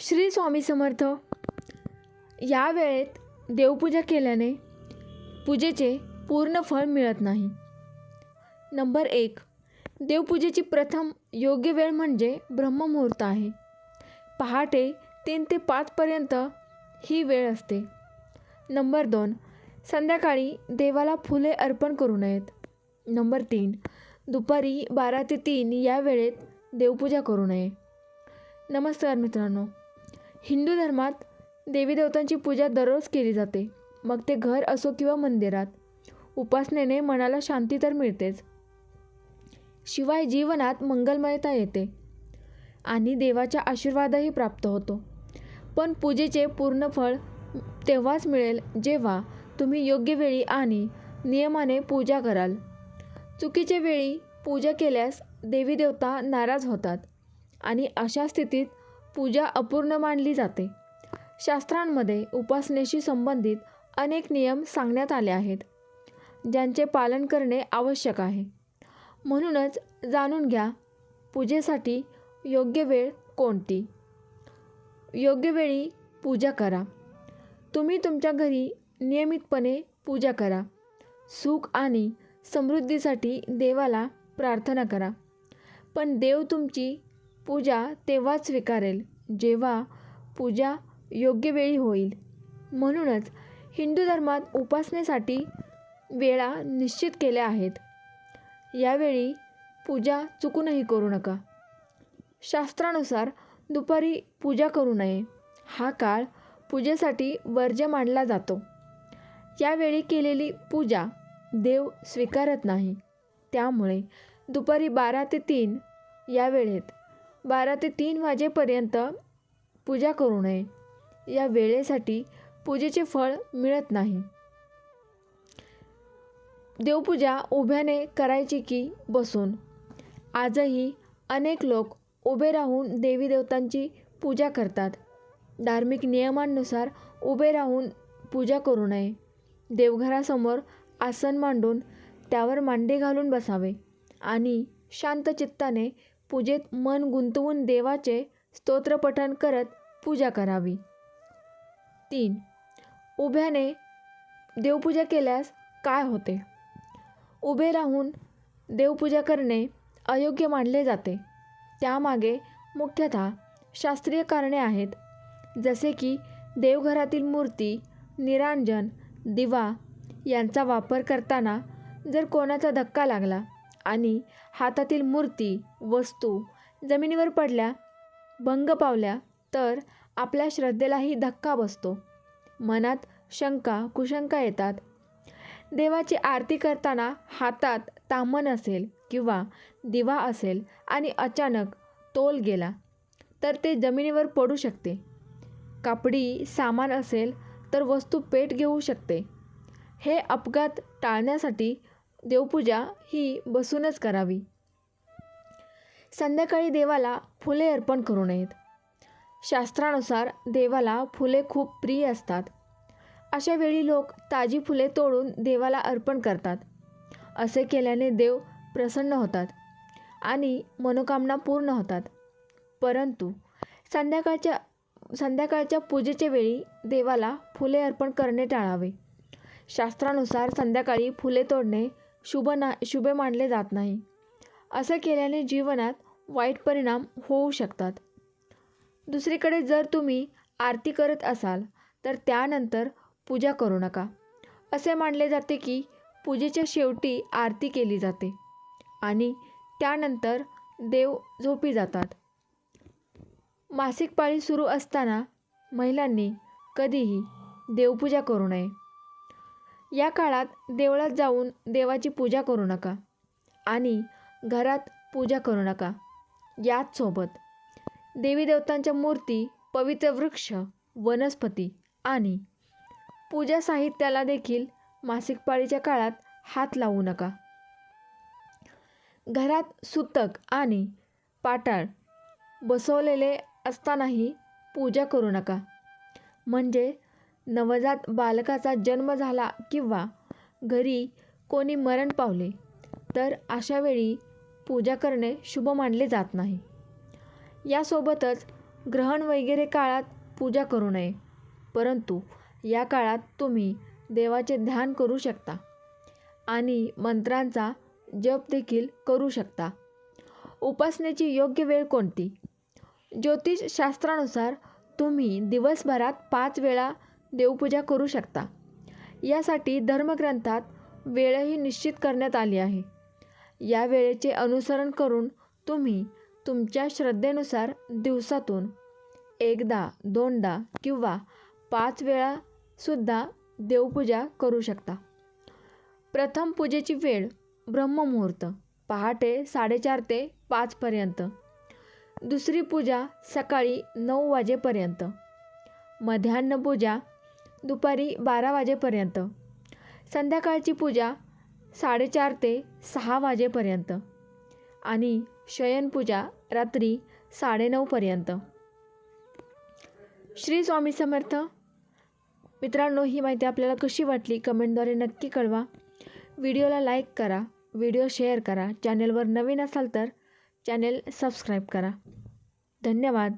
श्री स्वामी समर्थ. या वेळेत देवपूजा केल्याने पूजेचे पूर्ण फळ मिळत नाही. नंबर एक देवपूजेची प्रथम योग्य वेळ म्हणजे ब्रह्ममुहूर्त आहे. पहाटे तीन ते पाचपर्यंत ही वेळ असते. नंबर दोन संध्याकाळी देवाला फुले अर्पण करू नयेत. नंबर तीन दुपारी बारा ते तीन या वेळेत देवपूजा करू नये. नमस्कार मित्रांनो. हिंदू धर्मात देवी देवतांची पूजा दररोज केली जाते. मग ते घर असो किंवा मंदिरात उपासनेने मनाला शांती तर मिळतेच. शिवाय जीवनात मंगलमयता येते आणि देवाचा आशीर्वादही प्राप्त होतो. पण पूजेचे पूर्ण फळ तेव्हाच मिळेल जेव्हा तुम्ही योग्य वेळी आणि नियमाने पूजा कराल. चुकीच्या वेळी पूजा केल्यास देवी देवता नाराज होतात आणि अशा स्थितीत पूजा अपूर्ण मानली जाते. शास्त्रांमध्ये उपासनेशी संबंधित अनेक नियम सांगण्यात आले आहेत ज्यांचे पालन करणे आवश्यक आहे. म्हणूनच जाणून घ्या पूजेसाठी योग्य वेळ कोणती? योग्य वेळी पूजा करा. तुम्ही तुमच्या घरी नियमितपणे पूजा करा. सुख आणि समृद्धीसाठी देवाला प्रार्थना करा. पण देव तुमची पूजा तेव्हाच स्वीकारेल जेव्हा पूजा योग्य वेळी होईल. म्हणूनच हिंदू धर्मात उपासनेसाठी वेळा निश्चित केल्या आहेत. यावेळी पूजा चुकूनही करू नका. शास्त्रानुसार दुपारी पूजा करू नये. हा काळ पूजेसाठी वर्ज्य मानला जातो. यावेळी केलेली पूजा देव स्वीकारत नाही. त्यामुळे दुपारी बारा ते तीन या वेळेत बारा ते तीन वाजेपर्यंत पूजा करू नये. या वेळेसाठी पूजेचे फळ मिळत नाही. देवपूजा उभ्याने करायची की बसून? आजही अनेक लोक उभे राहून देवी देवतांची पूजा करतात. धार्मिक नियमांनुसार उभे राहून पूजा करू नये. देवघरासमोर आसन मांडून त्यावर मांडे घालून बसावे आणि शांत चित्ताने पूजेत मन गुंतवून देवाचे स्तोत्रपठण करत पूजा करावी. तीन. उभ्याने देवपूजा केल्यास काय होते? उभे राहून देवपूजा करणे अयोग्य मानले जाते. त्यामागे मुख्यतः शास्त्रीय कारणे आहेत जसे की देवघरातील मूर्ती निरांजन दिवा यांचा वापर करताना जर कोणाचा धक्का लागला आणि हातातील मूर्ती वस्तू जमिनीवर पडल्या भंग पावल्या तर आपल्या श्रद्धेलाही धक्का बसतो. मनात शंका कुशंका येतात. देवाची आरती करताना हातात तामण असेल किंवा दिवा असेल आणि अचानक तोल गेला तर ते जमिनीवर पडू शकते. कापडी सामान असेल तर वस्तू पेट घेऊ शकते. हे अपघात टाळण्यासाठी देवपूजा ही बसूनच करावी. संध्याकाळी देवाला फुले अर्पण करू नयेत. शास्त्रानुसार देवाला फुले खूप प्रिय असतात. अशा वेळी लोक ताजी फुले तोडून देवाला अर्पण करतात. असे केल्याने देव प्रसन्न होतात आणि मनोकामना पूर्ण होतात. परंतु संध्याकाळच्या संध्याकाळच्या पूजेच्या वेळी देवाला फुले अर्पण करणे टाळावे. शास्त्रानुसार संध्याकाळी फुले तोडणे शुभ ना शुभे मानले जात नाही. असं केल्याने जीवनात वाईट परिणाम होऊ शकतात. दुसरीकडे जर तुम्ही आरती करत असाल तर त्यानंतर पूजा करू नका. असे मानले जाते की पूजेच्या शेवटी आरती केली जाते आणि त्यानंतर देव झोपी जातात. मासिक पाळी सुरू असताना महिलांनी कधीही देवपूजा करू नये. या काळात देवळात जाऊन देवाची पूजा करू नका आणि घरात पूजा करू नका. याचसोबत देवी देवतांच्या मूर्ती पवित्र वृक्ष वनस्पती आणि पूजा साहित्याला देखील मासिक पाळीच्या काळात हात लावू नका. घरात सुतक आणि पाटाळ बसवलेले असतानाही पूजा करू नका. म्हणजे नवजात बालकाचा जन्म झाला किंवा घरी कोणी मरण पावले तर अशा वेळी पूजा करणे शुभ मानले जात नाही. यासोबतच ग्रहण वगैरे काळात पूजा करू नये परंतु या काळात तुम्ही देवाचे ध्यान करू शकता आणि मंत्रांचा जप देखील करू शकता. उपासनेची योग्य वेळ कोणती? ज्योतिषशास्त्रानुसार तुम्ही दिवसभरात पाच वेळा देवपूजा करू शकता. यासाठी धर्मग्रंथात वेळही निश्चित करण्यात आली आहे. या वेळेचे अनुसरण करून तुम्ही तुमच्या श्रद्धेनुसार दिवसातून एकदा दोनदा किंवा पाच वेळासुद्धा देवपूजा करू शकता. प्रथम पूजेची वेळ ब्रह्ममुहूर्त पहाटे साडेचार ते पाचपर्यंत दुसरी पूजा सकाळी नऊ वाजेपर्यंत. मध्यान्ह पूजा दुपारी बारा वाजेपर्यंत. संध्याकाळची पूजा साडेचार ते सहा वाजेपर्यंत. आणि शयनपूजा रात्री साडेनऊपर्यंत श्री स्वामी समर्थ मित्रांनो ही माहिती आपल्याला कशी वाटली कमेंटद्वारे नक्की कळवा. व्हिडिओला लाईक करा व्हिडिओ शेअर करा. चॅनेलवर नवीन असाल तर चॅनेल सबस्क्राईब करा. धन्यवाद.